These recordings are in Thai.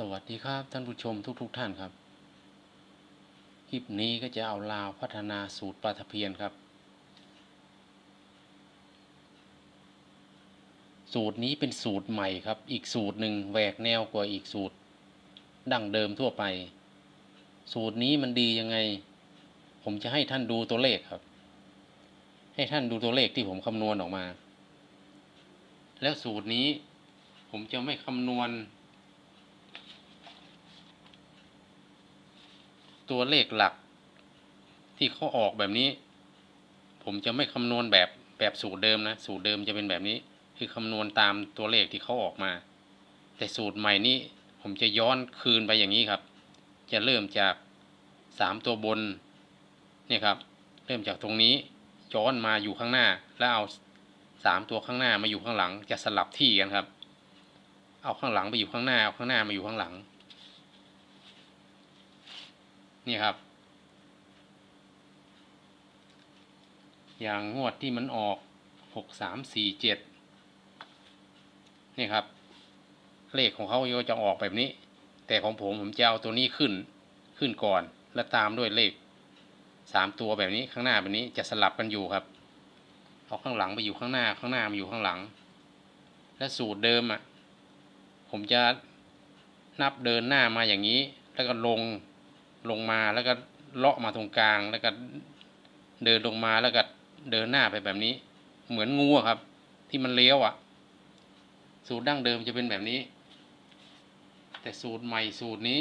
สวัสดีครับท่านผู้ชมทุกๆทท่านครับ คลิปนี้ก็จะเอาลาวพัฒนาสูตรปลาตะเพียนครับ สูตรนี้เป็นสูตรใหม่ครับ อีกสูตรหนึ่งแหวกแนวกว่าอีกสูตร ดั้งเดิมทั่วไป สูตรนี้มันดียังไง ผมจะให้ท่านดูตัวเลขครับ ให้ท่านดูตัวเลขที่ผมคำนวณออกมา แล้วสูตรนี้ผมจะไม่คำนวณ ตัวเลขหลัก ที่เขาออกแบบนี้ ผมจะไม่คำนวณแบบแบบสูตรเดิมนะ สูตรเดิมจะเป็นแบบนี้ คือคำนวณตามตัวเลขที่เขาออกมา แต่สูตรใหม่นี้ ผมจะย้อนคืนไปอย่างนี้ครับ จะเริ่มจากสามตัวบนเนี่ยครับ เริ่มจากตรงนี้ย้อนมาอยู่ข้างหน้า แล้วเอาสามตัวข้างหน้ามาอยู่ข้างหลัง จะสลับที่กันครับ เอาข้างหลังไปอยู่ข้างหน้าเอาข้างหน้ามาอยู่ข้างหลัง นี่ครับ อย่างงวดที่มันออกหกสามสี่เจ็ดนี่ครับ เลขของเขาโยจะออกแบบนี้ แต่ของผมผมจะเอาตัวนี้ขึ้นขึ้นก่อน แล้วตามด้วยเลขสามตัวแบบนี้ข้างหน้าแบบนี้จะสลับกันอยู่ครับเอาข้างหลังไปอยู่ข้างหน้าข้างหน้ามาอยู่ข้างหลัง และสูตรเดิมอะผมจะนับเดินหน้ามาอย่างนี้ แล้วก็ลง ลงมาแล้วก็เลาะมาตรงกลาง แล้วก็เดินลงมาแล้วก็เดินหน้าไปแบบนี้ เหมือนงูครับ ที่มันเลี้ยวอะ สูตรดั้งเดิมจะเป็นแบบนี้ แต่สูตรใหม่สูตรนี้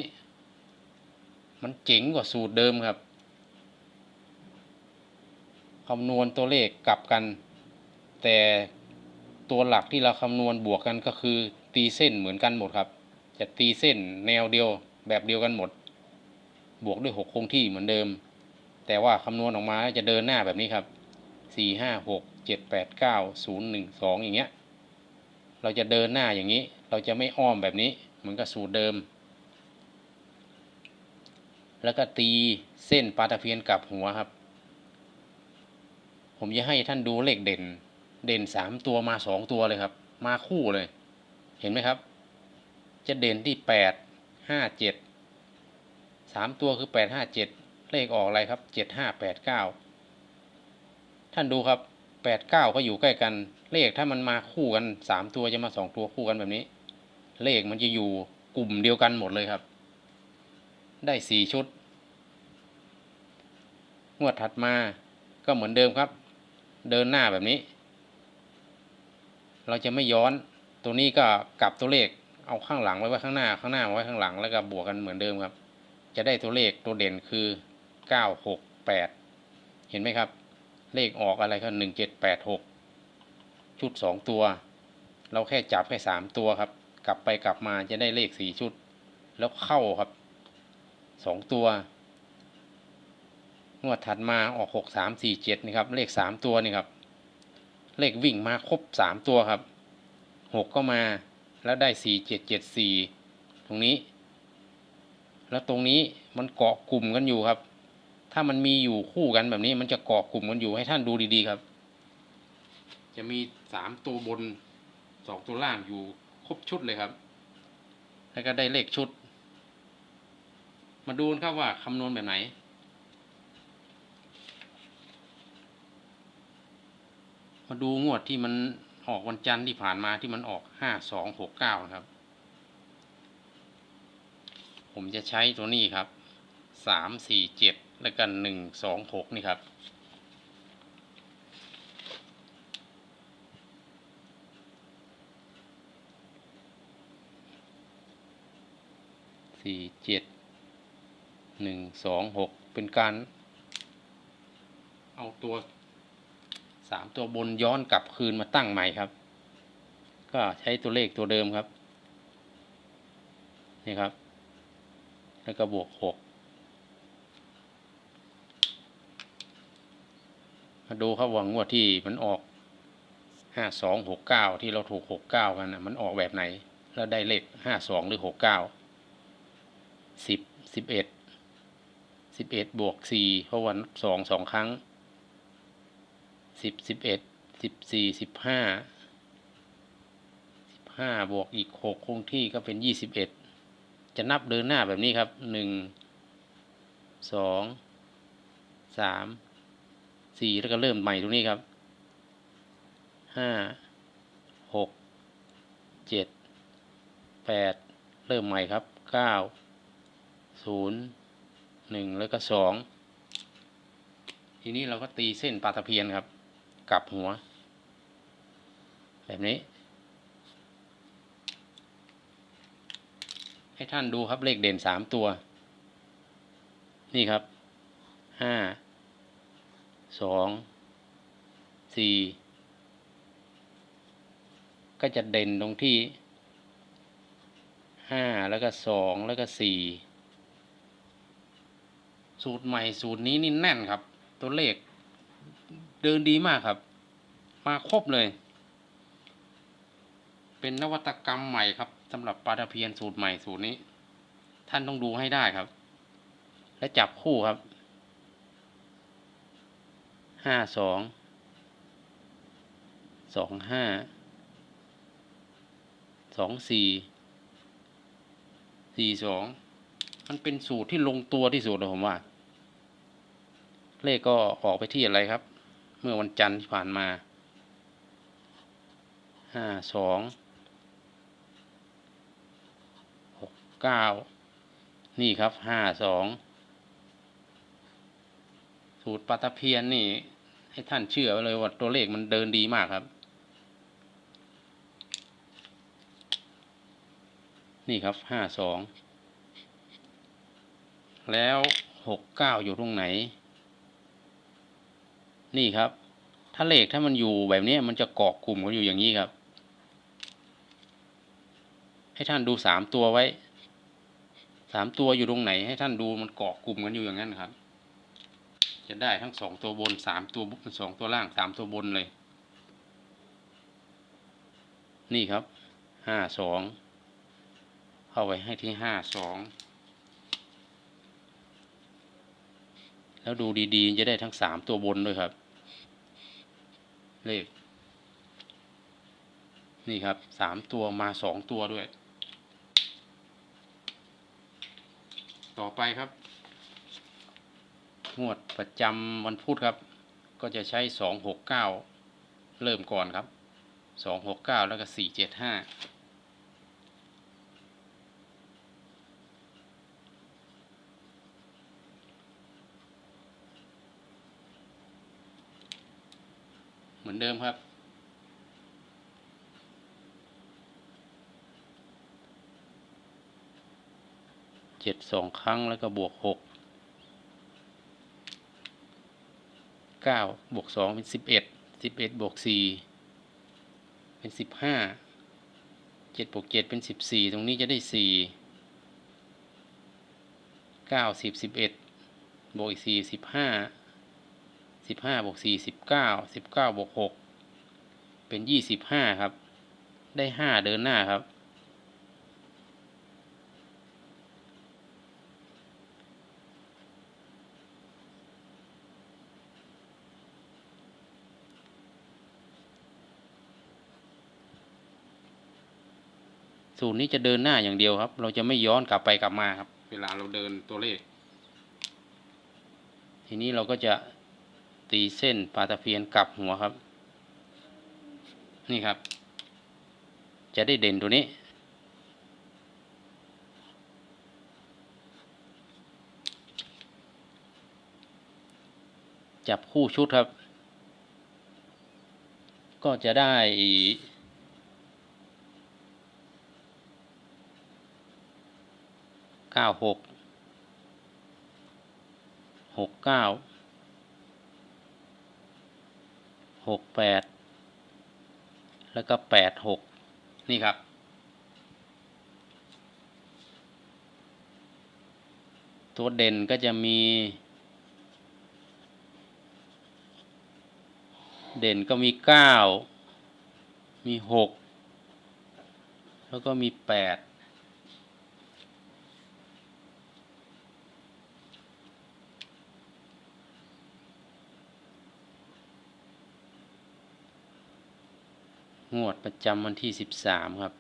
มันเจ๋งกว่าสูตรเดิมครับคำนวณตัวเลขกลับกัน แต่ตัวหลักที่เราคำนวณบวกกันก็คือ ตีเส้นเหมือนกันหมดครับ จะตีเส้นแนวเดียวแบบเดียวกันหมด บวกด้วยหกคงที่เหมือนเดิม แต่ว่าคำนวณออกมาจะเดินหน้าแบบนี้ครับสี่ห้าหกเจ็ดแปดเก้าศูนย์หนึ่งสองอย่างเงี้ย เราจะเดินหน้าอย่างนี้ เราจะไม่อ้อมแบบนี้เหมือนกับสูตรเดิม แล้วก็ตีเส้นปลาตะเพียนกลับหัวครับ ผมจะให้ท่านดูเลขเด่น เด่นสามตัวมาสองตัวเลยครับ มาคู่เลย เห็นไหมครับ จะเด่นที่แปดห้าเจ็ด สามตัวคือแปดห้าเจ็ดเลขออกอะไรครับเจ็ดห้าแปดเก้าท่านดูครับแปดเก้าก็อยู่ใกล้กัน เลขถ้ามันมาคู่กันสามตัวจะมาสองตัวคู่กันแบบนี้ เลขมันจะอยู่กลุ่มเดียวกันหมดเลยครับ ได้สี่ชุด งวดถัดมาก็เหมือนเดิมครับ เดินหน้าแบบนี้ เราจะไม่ย้อนตัวนี้ก็กลับตัวเลขเอาข้างหลังไว้ไว้ข้างหน้าข้างหน้าไว้ข้างหลังแล้วก็บวกกันเหมือนเดิมครับ จะได้ตัวเลขตัวเด่นคือเก้าหกแปดเห็นไหมครับ เลขออกอะไรครับหนึ่งเจ็ดแปดหกชุดสองตัว เราแค่จับแค่สามตัวครับ กลับไปกลับมาจะได้เลขสี่ชุด แล้วเข้าครับสองตัวงวดถัดมาออกหกสามสี่เจ็ดนี่ครับ เลขสามตัวนี่ครับ เลขวิ่งมาครบสามตัวครับหกก็มาแล้วได้สี่เจ็ดเจ็ดสี่ตรงนี้ แล้วตรงนี้มันเกาะกลุ่มกันอยู่ครับ ถ้ามันมีอยู่คู่กันแบบนี้มันจะเกาะกลุ่มกันอยู่ให้ท่านดูดีๆครับ จะมีสามตัวบนสองตัวล่างอยู่ครบชุดเลยครับ แล้วก็ได้เลขชุด มาดูกันครับว่าคำนวณแบบไหนมาดูงวดที่มันออกวันจันทร์ที่ผ่านมาที่มันออกห้าสองหกเก้านะครับ ผมจะใช้ตัวนี้ครับสามสี่เจ็ดแล้วกันหนึ่งสองหกนี่ครับ สี่เจ็ดหนึ่งสองหกเป็นการ เอาตัวสามตัวบนย้อนกลับคืนมาตั้งใหม่ครับ ก็ใช้ตัวเลขตัวเดิมครับ นี่ครับ แล้วก็บวกหกมาดูครับว่างวดที่มันออกห้าสองหกเก้าที่เราถูกหกเก้ากันนะมันออกแบบไหน แล้วได้เลขห้าสองหรือหกเก้าสิบสิบเอ็ดสิบเอ็ดบวกสี่เพราะวันสองสองครั้งสิบสิบเอ็ดสิบสี่สิบห้าสิบห้าบวกอีกหกคงที่ก็เป็นยี่สิบเอ็ด จะนับเดินหน้าแบบนี้ครับหนึ่งสองสามสี่แล้วก็เริ่มใหม่ตรงนี้ครับห้าหกเจ็ดแปดเริ่มใหม่ครับเก้าศูนย์หนึ่งแล้วก็สองทีนี้เราก็ตีเส้นปลาตะเพียนครับ กลับหัว แบบนี้ ให้ท่านดูครับเลขเด่นสามตัว นี่ครับห้าสองสี่ก็จะเด่นตรงที่ห้าแล้วก็สองแล้วก็สี่สูตรใหม่สูตรนี้นี่แน่นครับ ตัวเลข เดินดีมากครับ มาครบเลย เป็นนวัตกรรมใหม่ครับ สำหรับปลาตะเพียนสูตรใหม่สูตรนี้ ท่านต้องดูให้ได้ครับ และจับคู่ครับห้าสองสองห้าสองสี่สี่สองมันเป็นสูตรที่ลงตัวที่สุดเลยผมว่า เลขก็ออกไปที่อะไรครับ เมื่อวันจันทร์ที่ผ่านมาห้าสองหก เก้านี่ครับห้าสองสูตรปลาตเพียนนี่ ให้ท่านเชื่อไว้เลยว่าตัวเลขมันเดินดีมากครับ นี่ครับห้าสองแล้วหกเก้าอยู่ตรงไหน นี่ครับ ถ้าเลขถ้ามันอยู่แบบนี้มันจะเกาะกลุ่มกันอยู่อย่างนี้ครับ ให้ท่านดูสามตัวไว้ สามตัวอยู่ตรงไหนให้ท่านดูมันเกาะกลุ่มกันอยู่อย่างนั้นครับ จะได้ทั้งสองตัวบนสามตัวสองตัวล่างสามตัวบนเลย นี่ครับห้าสองเข้าไปให้ที่ห้าสองแล้วดูดีๆ จะได้ทั้งสามตัวบนด้วยครับ เลข นี่ครับสามตัวมาสองตัวด้วย ต่อไปครับ งวดประจำวันพุธครับ ก็จะใช้สองหกเก้าเริ่มก่อนครับสองหกเก้าแล้วก็สี่เจ็ดห้าเหมือนเดิมครับ เจ็ดสองครั้งแล้วก็บวกหกเก้าบวกสองเป็นสิบเอ็ดสิบเอ็ดบวกสี่เป็นสิบห้าเจ็ดบวกเจ็ดเป็นสิบสี่ตรงนี้จะได้สี่เก้าสิบสิบเอ็ดบวกอีกสี่สิบห้าสิบห้าบวกสี่สิบเก้าสิบเก้าบวกหกเป็นยี่สิบห้าครับ ได้ห้าเดินหน้าครับ สูตรนี้จะเดินหน้าอย่างเดียวครับ เราจะไม่ย้อนกลับไปกลับมาครับ เวลาเราเดินตัวเลข ทีนี้เราก็จะตีเส้นปลาตะเพียนกลับหัวครับ นี่ครับ จะได้เด่นตัวนี้จับคู่ชุดครับ ก็จะได้ เก้าหกหกเก้าหกแปดแล้วก็แปดหกนี่ครับ ตัวเด่นก็จะมี เด่นก็มีเก้ามีหกแล้วก็มีแปด งวดประจำวันที่สิบสามครับ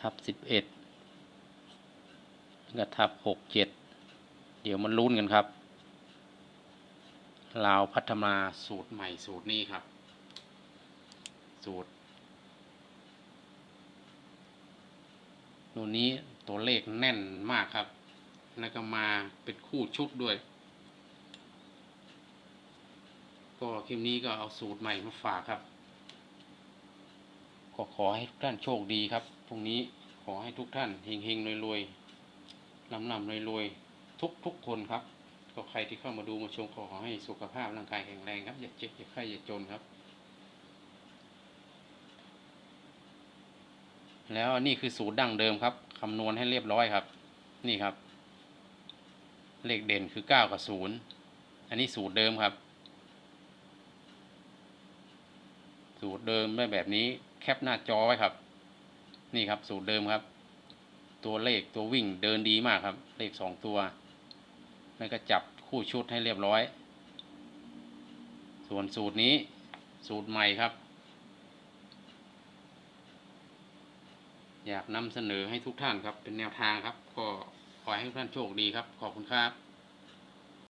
ทับสิบเอ็ดก็ทับหกเจ็ดเดี๋ยวมันลุ้นกันครับลาวพัฒนาสูตรใหม่สูตรนี้ครับ สูตรตัวนี้ตัวเลขแน่นมากครับ แล้วก็มาเป็นคู่ชุดด้วย ก็คลิปนี้ก็เอาสูตรใหม่มาฝากครับ ก็ขอให้ทุกท่านโชคดีครับพรุ่งนี้ขอให้ทุกท่านเฮงๆรวยๆลำลำรวยๆทุกทุกคนครับ ก็ใครที่เข้ามาดูมาชมขอให้สุขภาพร่างกายแข็งแรงครับอย่าเจ็บอย่าไข้อย่าจนครับ แล้วนนี่คือสูตรดั้งเดิมครับคำนวณให้เรียบร้อยครับ นี่ครับ เลขเด่นคือเก้ากับศูนย์อันนี้สูตรเดิมครับ สูตรเดิมได้แบบนี้แคปหน้าจอไว้ครับ นี่ครับสูตรเดิมครับ ตัวเลขตัววิ่งเดินดีมากครับ เลขสองตัวแล้วก็จับคู่ชุดให้เรียบร้อย ส่วนสูตรนี้สูตรใหม่ครับ อยากนำเสนอให้ทุกท่านครับเป็นแนวทางครับ ก็ขอให้ทุกท่านโชคดีครับ ขอบคุณครับ